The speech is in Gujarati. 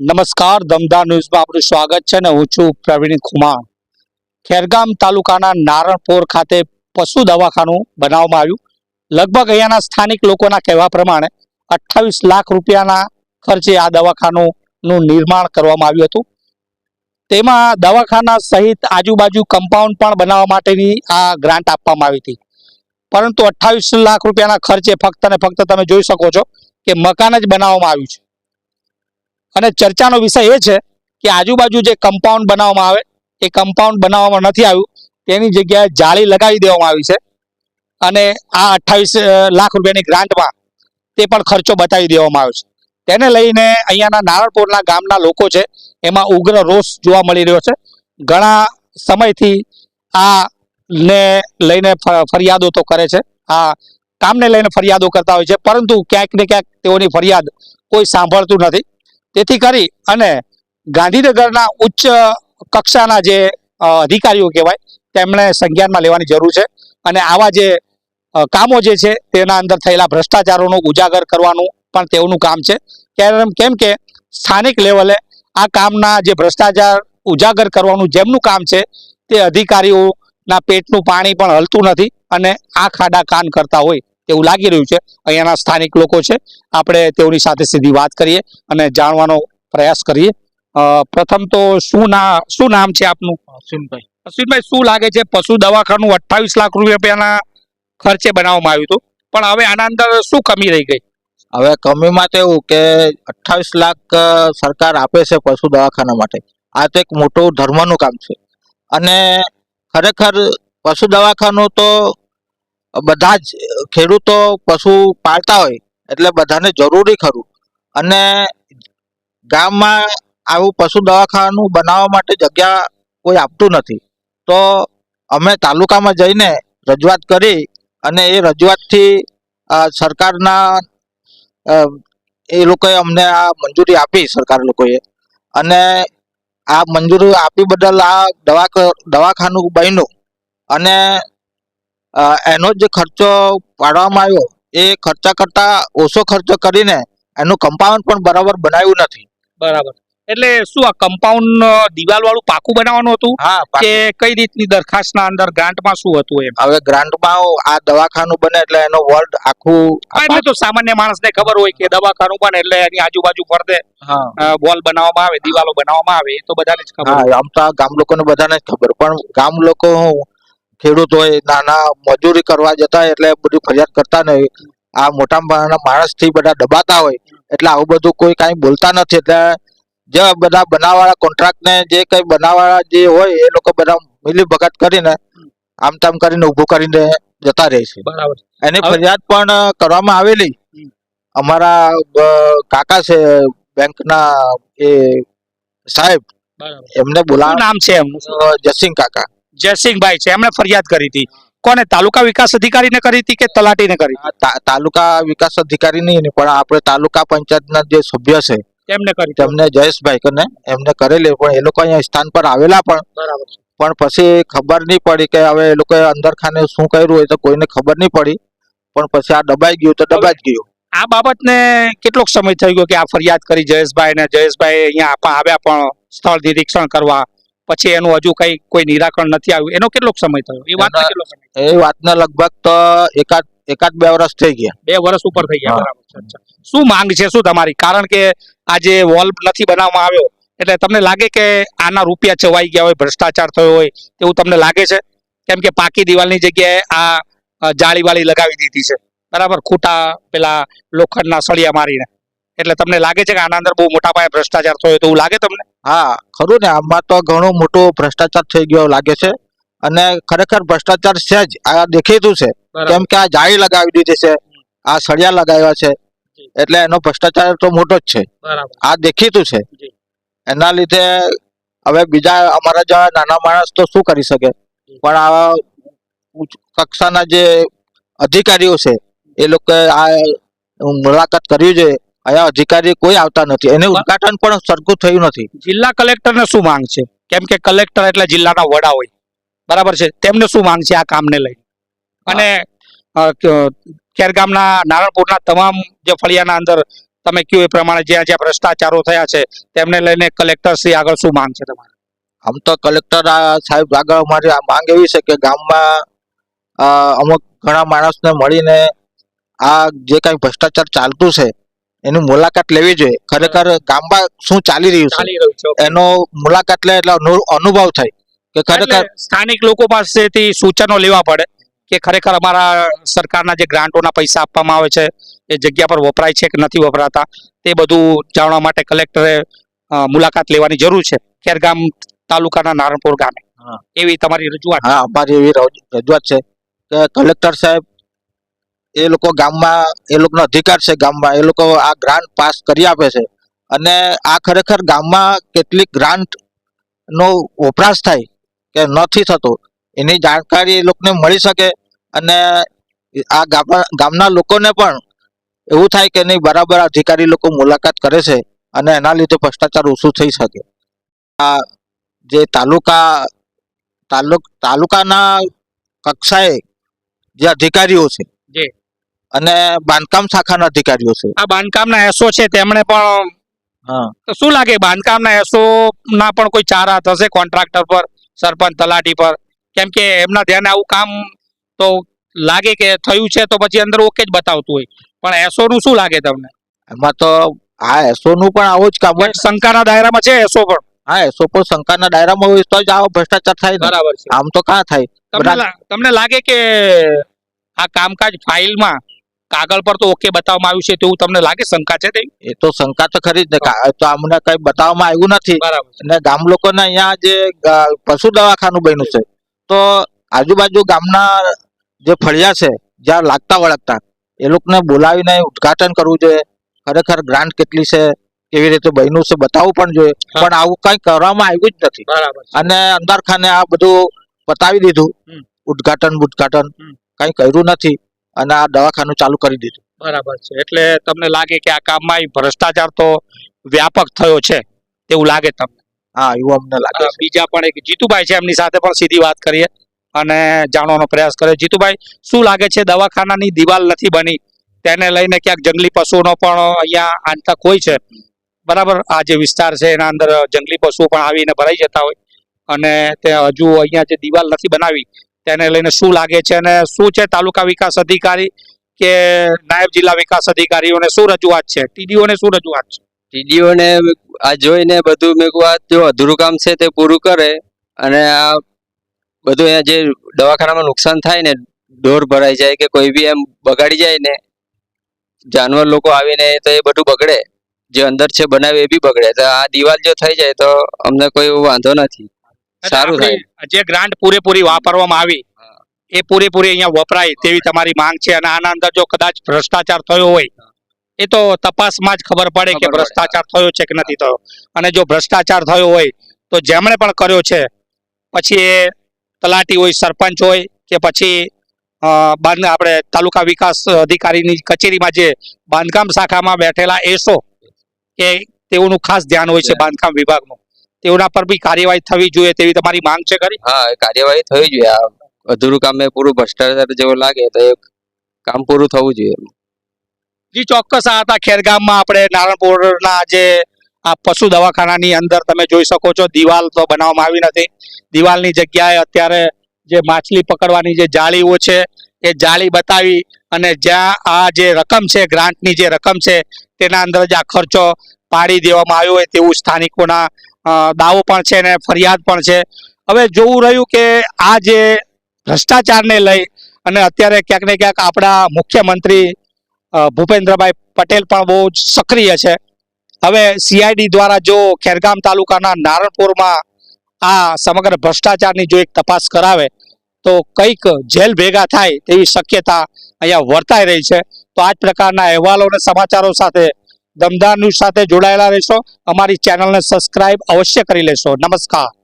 નમસ્કાર, દમદાર ન્યૂઝમાં આપનું સ્વાગત છે ને હું છું પ્રવીણ કુમાર ખેરગામ તાલુકાના નારણપોર ખાતે પશુ દવાખાનું બનાવવામાં આવ્યું. લગભગ અહીંયાના સ્થાનિક લોકોના કહેવા પ્રમાણે અઠ્ઠાવીસ લાખ રૂપિયાના ખર્ચે આ દવાખાનુંનું નિર્માણ કરવામાં આવ્યું હતું. તેમાં દવાખાના સહિત આજુબાજુ કમ્પાઉન્ડ પણ બનાવવા માટેની આ ગ્રાન્ટ આપવામાં આવી હતી. પરંતુ અઠ્ઠાવીસ લાખ રૂપિયાના ખર્ચે ફક્ત ને ફક્ત તમે જોઈ શકો છો કે મકાન જ બનાવવામાં આવ્યું છે. અને ચર્ચાનો વિષય એ છે કે આજુબાજુ જે કમ્પાઉન્ડ બનાવવામાં આવે, એ કમ્પાઉન્ડ બનાવવામાં નથી આવ્યું. તેની જગ્યાએ જાળી લગાવી દેવામાં આવી છે. અને આ અઠ્ઠાવીસ લાખ રૂપિયાની ગ્રાન્ટમાં તે પણ ખર્ચો બતાવી દેવામાં આવ્યો છે. તેને લઈને અહીંયાના નારણપુરના ગામના લોકો છે, એમાં ઉગ્ર રોષ જોવા મળી રહ્યો છે. ઘણા સમયથી આ ને લઈને ફરિયાદો તો કરે છે. આ કામને લઈને ફરિયાદો કરતા હોય છે, પરંતુ ક્યાંક ને ક્યાંક તેઓની ફરિયાદ કોઈ સાંભળતું નથી. તેથી કરી અને ગાંધીનગરના ઉચ્ચ કક્ષાના જે અધિકારીઓ કહેવાય, તેમણે સંજ્ઞાનમાં લેવાની જરૂર છે. અને આવા જે કામો જે છે, તેના અંદર થયેલા ભ્રષ્ટાચારોનું ઉજાગર કરવાનું પણ તેઓનું કામ છે. કેમ કે સ્થાનિક લેવલે આ કામના જે ભ્રષ્ટાચાર ઉજાગર કરવાનું જેમનું કામ છે, તે અધિકારીઓના પેટનું પાણી પણ હલતું નથી અને આ ખાડા કાન કરતા હોય. તેવું લાગી રહ્યું છે. અહીંયાના સ્થાનિક લોકો છે. આપણે તેઓની સાથે સીધી વાત કરીએ અને જાણવાનો પ્રયાસ કરીએ. પ્રથમ તો શું ના શું નામ છે આપનું? અશ્વિનભાઈ. અશ્વિનભાઈ શું લાગે છે? પશુ દવાખાનું અઠ્ઠાવીસ લાખ રૂપિયાના ખર્ચે બનાવવામાં આવ્યું હતું. પણ હવે આના અંદર શું કમી રહી ગઈ? હવે કમીમાં તો એવું કે અઠ્ઠાવીસ લાખ સરકાર આપે છે પશુ દવાખાના માટે. આ તો એક મોટું ધર્મનું કામ છે. અને ખરેખર પશુ દવાખાનું તો બધા જ ખેડૂતો પશુ પાળતા હોય એટલે બધાને જરૂરી ખરું. અને ગામમાં આવું પશુ દવાખાનું બનાવવા માટે જગ્યા કોઈ આપતું નથી. તો અમે તાલુકામાં જઈને રજૂઆત કરી અને એ રજૂઆતથી સરકારના એ લોકોએ અમને આ મંજૂરી આપી સરકાર લોકોએ. અને આ મંજૂરી આપી બદલ આ દવા દવાખાનું બન્યું. અને એનો જે ખર્ચો પાડવામાં આવ્યો. એ ખર્ચા કરતા ઓછો ખર્ચો કરીને એનું કમ્પાઉન્ડ પણ બરાબર બનાવ્યું નથી. બરાબર. એટલે શું આ કમ્પાઉન્ડ દિવાલ વાળું પાકું બનાવવાનું હતું? હા કે કઈ રીતની દરખાસ્તના અંદર ગ્રાન્ટમાં શું હતું એમ? હવે ગ્રાન્ટમાં આ દવાખાનું બને એટલે એનો વર્લ્ડ આખું એટલે તો સામાન્ય માણસને ખબર હોય કે દવાખાનું બને એટલે એની આજુબાજુ ફરતે વોલ બનાવવામાં આવે દિવાલો બનાવવામાં આવે એ તો બધાને જ ખબર આમ તો ગામ લોકોને બધાને જ ખબર. પણ ગામ લોકો ખેડૂત હોય નાના મજૂરી કરવા જતા હોય એટલે બધી ફરિયાદ કરતા નહીં આ મોટા માણસથી બધા દબાતા હોય એટલે આવું બધું કોઈ કાંઈ બોલતા નથી. એટલે જે બધા બનાવવાળા કોન્ટ્રાક્ટ ને જે કઈ બનાવવાળા જે હોય એ લોકો બધા મિલી ભગત કરીને આમ તામ કરીને ઊભું કરીને જતા રહે છે. બરાબર. એની ફરિયાદ પણ કરવામાં આવેલી. અમારા કાકા છે બેંકના એ સાહેબ એમને બોલાવ નામ છે એમનું? જસિંગ કાકા. જયસિંહભાઈ છે એમણે ફરિયાદ કરી હતી. કોને? તાલુકા વિકાસ અધિકારીને કરી હતી કે તલાટીને કરી? તાલુકા વિકાસ અધિકારી નહીં પણ આપણે તાલુકા પંચાયતના જે સભ્ય છે એમને કરી. તેમને જયેશભાઈ કને એમને કરેલી પણ એ લોકો અહીંયા સ્થાન પર આવેલા પણ. બરાબર પણ પછી ખબર નહીં પડી કે હવે એ લોકોએ અંદર ખાને શું કર્યું હોય તો કોઈને ખબર નહીં પડી. પણ પછી આ દબાઈ ગયું તો દબાઈ જ ગયું. આ બાબતને કેટલોક સમય થઈ ગયો કે આ ફરિયાદ કરી જયેશભાઈ ને જયેશભાઈ અહીંયા આપા આવ્યા પણ સ્થળ નિરીક્ષણ કરવા. પછી એનું હજુ કઈ કોઈ નિરાકરણ નથી આવ્યું. એનો કેટલો સમય થયો? એ વાત કેટલો સમય એ વાતને લગભગ તો એકાદ એકાદ બે વર્ષ થઈ ગયા. બે વર્ષ ઉપર થઈ ગયા બરાબર. છે, શું માંગ છે શું તમારી? કારણ કે આ જે વોલ્વ નથી બનાવવામાં આવ્યો એટલે તમને લાગે કે આના રૂપિયા ચવાઈ ગયા હોય ભ્રષ્ટાચાર થયો હોય એવું તમને લાગે છે? કેમ કે પાકી દિવાલની જગ્યાએ આ જાળીવાળી જાળી વાળી લગાવી દીધી છે. બરાબર? ખૂટા પેલા લોખંડના સળિયા મારીને. એટલે તમને લાગે છે કે આના અંદર બહુ મોટા પાયે ભ્રષ્ટાચાર થયો તો એવું લાગે તમને? હા ખરું ને. આમાં તો ઘણું મોટું ભ્રષ્ટાચાર થઈ ગયો લાગે છે. અને ખરેખર ભ્રષ્ટાચાર છે જ. આ દેખીતું છે. કેમ કે આ જાળી લગાવી દીધી છે. આ સળિયા લગાવ્યા છે. એટલે એનો ભ્રષ્ટાચાર તો મોટો જ છે. આ દેખીતું છે. એના લીધે હવે બીજા અમારા જેવા નાના માણસ તો શું કરી શકે? પણ આ કક્ષાના જે અધિકારીઓ છે એ લોકો આ મુલાકાત કરવી જોઈએ. અહીંયા અધિકારી કોઈ આવતા નથી. એનું ઉદઘાટન પણ સરખું થયું નથી. જિલ્લા કલેક્ટરને શું માંગ છે? કેમ કે કલેક્ટર એટલે જિલ્લાના વડા હોય. બરાબર છે? તેમને શું માંગ છે આ કામને લઈ? અને ખેરગામના નારણપુરના તમામ જે ફળિયાના અંદર તમે કયું એ પ્રમાણે જ્યાં જ્યાં ભ્રષ્ટાચારો થયા છે તેમને લઈને કલેક્ટર શ્રી આગળ શું માંગ છે તમારે? આમ તો કલેક્ટર સાહેબ આગળ અમારી આ માંગ એવી છે કે ગામમાં અમુક ઘણા માણસને મળીને આ જે કઈ ભ્રષ્ટાચાર ચાલતું છે એની મુલાકાત લેવી જોઈએ. ખરેખર ગામમાં શું ચાલી રહ્યું છે? એનો મુલાકાત લે એટલે અનુભવ થાય કે ખરેખર સ્થાનિક લોકો પાસેથી સૂચનો લેવા પડે કે ખરેખર અમારા સરકારના જે ગ્રાન્ટોના પૈસા આપવામાં આવે છે એ જગ્યા પર વપરાય છે કે નથી વપરાતા તે બધું જાણવા માટે કલેક્ટરે મુલાકાત લેવાની જરૂર છે. ખેરગામ તાલુકાના નારણપુર ગામે. એવી તમારી રજૂઆત હા અમારી એવી રજ- રજૂઆત છે. કે કલેક્ટર સાહેબ એ લોકો ગામમાં, એ લોકોનો અધિકાર છે ગામમાં, એ લોકો આ ગ્રાન્ટ પાસ કરી આપે છે અને આ ખરેખર ગામમાં કેટલીક ગ્રાન્ટનો વપરાશ થાય કે નથી થતો, એની જાણકારી એ લોકોને મળી શકે અને આ ગામના લોકોને પણ એવું થાય કે નહીં, બરાબર અધિકારી લોકો મુલાકાત કરે છે અને એના લીધે ભ્રષ્ટાચાર ઓછું થઈ શકે આ જે તાલુકા, તાલુક, તાલુકાના કક્ષાએ જે અધિકારીઓ છે. અને બાંધકામ શાખાના અધિકારીઓ છે. આ બાંધકામના એસો છે તેમણે પણ શું લાગે બાંધકામના એસો ના પણ કોઈ ચારા થશે કોન્ટ્રાક્ટર પર સરપંચ તલાટી પર? કેમ કે એમના ધ્યાને આવું કામ તો લાગે કે થયું છે તો પછી અંદર ઓકે જ બતાવતું હોય. પણ એસો નું શું લાગે તમને? એમાં તો આ એસો નું પણ આવું જ કામ હોય. શંકાના દાયરામાં છે એસો પણ? હા એસો પણ શંકાના દાયરામાં હોય તો જ આવો ભ્રષ્ટાચાર થાય બરાબર છે. આમ તો કાં થાય? તમને લાગે કે આ કામકાજ ફાઇલમાં કાગળ પર તો ઓકે બતાવવામાં આવ્યું છે તેવું તમને લાગે શંકા છે એ તો શંકા તો ખરી જ ને તો અમને કઈ બતાવવામાં આવ્યું નથી. બરાબર અને ગામ લોકોને અહીંયા જે પશુ દવાખાનું બન્યું છે તો આજુબાજુ ગામના જે ફળિયા છે જ્યાં લાગતા વળગતા એ લોકોને બોલાવીને ઉદ્ઘાટન કરવું જોઈએ. ખરેખર ગ્રાન્ટ કેટલી છે કેવી રીતે બન્યું છે બતાવવું પણ જોઈએ. પણ આવું કઈ કરવામાં આવ્યું જ નથી. બરાબર અને અંદર ખાને આ બધું પતાવી દીધું. ઉદઘાટન ઉદ્ઘાટન. કઈ કર્યું નથી. અને આ દવાખાનું ચાલુ કરી દીધું. બરાબર છે. એટલે તમને લાગે કે આ કામમાં ભ્રષ્ટાચાર તો વ્યાપક થયો છે તેવું લાગે તમને? હા એવું અમને લાગે બીજા પણ એક જીતુભાઈ છે એમની સાથે પણ સીધી વાત કરીએ અને જાણવાનો પ્રયાસ કરીએ. જીતુભાઈ શું લાગે છે દવાખાનાની દિવાલ નથી બની? તેને લઈને ક્યાંક જંગલી પશુઓનો પણ અહીંયા આંતક હોય છે. બરાબર આ જે વિસ્તાર છે એના અંદર જંગલી પશુઓ પણ આવીને ભરાઈ જતા હોય અને તે હજુ અહીંયા જે દિવાલ નથી બનાવી તેને લઈને શું લાગે છે અને શું છે તાલુકા વિકાસ અધિકારી કે નાયબ જિલ્લા વિકાસ અધિકારીઓને શું રજૂઆત છે? ટીડીઓને શું રજૂઆત છે? ટીડીઓને આ જોઈને બધું મેં આ જો અધૂરું કામ છે તે પૂરું કરે અને આ બધું અહીંયા જે દવાખાનામાં નુકસાન થાય ને, ઢોર ભરાઈ જાય કે કોઈ બી એમ બગાડી જાય ને, જાનવર લોકો આવીને તો એ બધું બગડે, જે અંદર છે બનાવે એ બી બગડે. તો આ દિવાલ જો થઈ જાય તો અમને કોઈ વાંધો નથી. સારું થાય. જે ગ્રાન્ટ પૂરેપૂરી વાપરવામાં આવી એ પૂરેપૂરી અહીંયા વપરાય તેવી તમારી માંગ છે. અને આના અંદર જો કદાચ ભ્રષ્ટાચાર થયો હોય એ તો તપાસમાં જ ખબર પડે કે ભ્રષ્ટાચાર થયો છે કે નથી થયો. અને જો ભ્રષ્ટાચાર થયો હોય તો જેમણે પણ કર્યો છે પછી એ તલાટી હોય સરપંચ હોય કે પછી બાંધ આપણે તાલુકા વિકાસ અધિકારીની કચેરીમાં જે બાંધકામ શાખામાં બેઠેલા એસો કે તેઓનું ખાસ ધ્યાન હોય છે બાંધકામ વિભાગનું. તેઓના પર બી કાર્યવાહી થવી જોઈએ તેવી તમારી માંગ છે ખરી? હા કાર્યવાહી થવી જોઈએ. આ અધૂરું કામ એ પૂરું ભ્રષ્ટાચાર જેવું લાગે તો એ કામ પૂરું થવું જોઈએ. જી ચોક્કસ આ હતા ખેરગામમાં આપણે નારણપુરના જે આ પશુ દવાખાનાની અંદર તમે જોઈ શકો છો દિવાલ તો બનાવવામાં આવી નથી. દિવાલની જગ્યાએ અત્યારે જે માછલી પકડવાની જે જાળીઓ છે એ જાળી બતાવી અને જ્યાં આ જે રકમ છે ગ્રાન્ટની જે રકમ છે તેના અંદર જ આ ખર્ચો પાડી દેવામાં આવ્યો હોય તેવું સ્થાનિકોના દાવો પણ છે અને ફરિયાદ પણ છે. હવે જોવું રહ્યું કે આ જે ભ્રષ્ટાચારને લઈ અને અત્યારે ક્યાંક ને ક્યાંક આપણા મુખ્યમંત્રી ભૂપેન્દ્રભાઈ પટેલ પણ બહુ સક્રિય છે. હવે સીઆઈડી દ્વારા જો ખેરગામ તાલુકાના નારણપુરમાં આ સમગ્ર ભ્રષ્ટાચારની જો એક તપાસ કરાવે, તો કંઈક જેલ ભેગા થાય તેવી શક્યતા અહીંયા વર્તાઈ રહી છે. તો આ જ પ્રકારના અહેવાલો અને સમાચારો સાથે દમદાર ન્યૂઝ સાથે જોડાયેલા રહેશો. અમારી ચેનલને સબસ્ક્રાઇબ અવશ્ય કરી લેશો. નમસ્કાર.